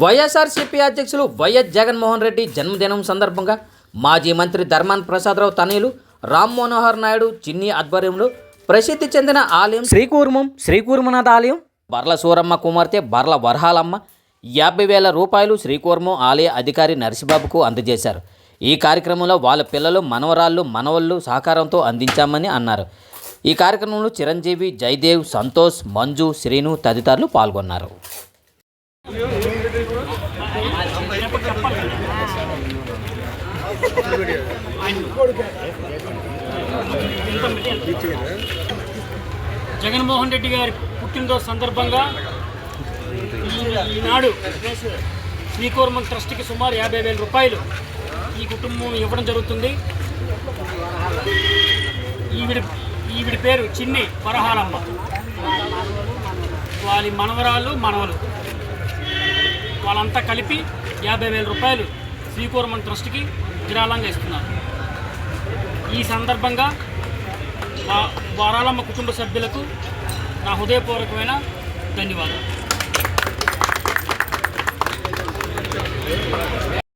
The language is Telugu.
వైఎస్ఆర్సీపీ అధ్యక్షులు వైఎస్ జగన్మోహన్ రెడ్డి జన్మదినం సందర్భంగా మాజీ మంత్రి ధర్మాన్ ప్రసాదరావు తనయులు రామ్ మనోహర్ నాయుడు చిన్ని ఆధ్వర్యంలో ప్రసిద్ధి చెందిన ఆలయం శ్రీకూర్మం శ్రీకూర్మనాథ ఆలయం. బర్ల సూరమ్మ కుమార్తె బర్ల వరహాలమ్మ యాభై వేల రూపాయలు శ్రీకూర్మం ఆలయ అధికారి నరసింబాబుకు అందజేశారు. ఈ కార్యక్రమంలో వాళ్ళ పిల్లలు మనవరాళ్ళు మనవళ్ళు సహకారంతో అందించామని అన్నారు. ఈ కార్యక్రమంలో చిరంజీవి జయదేవ్ సంతోష్ మంజు శ్రీను తదితరులు పాల్గొన్నారు. జగన్మోహన్ రెడ్డి గారి పుట్టినరోజు సందర్భంగా ఈ- ఈనాడు శ్రీకూర్మం ట్రస్ట్కి సుమారు యాభై వేల రూపాయలు ఈ కుటుంబం ఇవ్వడం జరుగుతుంది. ఈవిడ ఈవిడ పేరు చిన్ని పరహాలమ్మ వాళ్ళ మనవరాలు మనవలు. వాళ్ళంతా కలిపి యాభై వేల రూపాయలు శ్రీకూర్మం ట్రస్ట్కి విరాళంగా ఇస్తున్నారు. ఈ సందర్భంగా వారాలమ్మ కుటుంబ సభ్యులకు నా హృదయపూర్వకమైన ధన్యవాదాలు.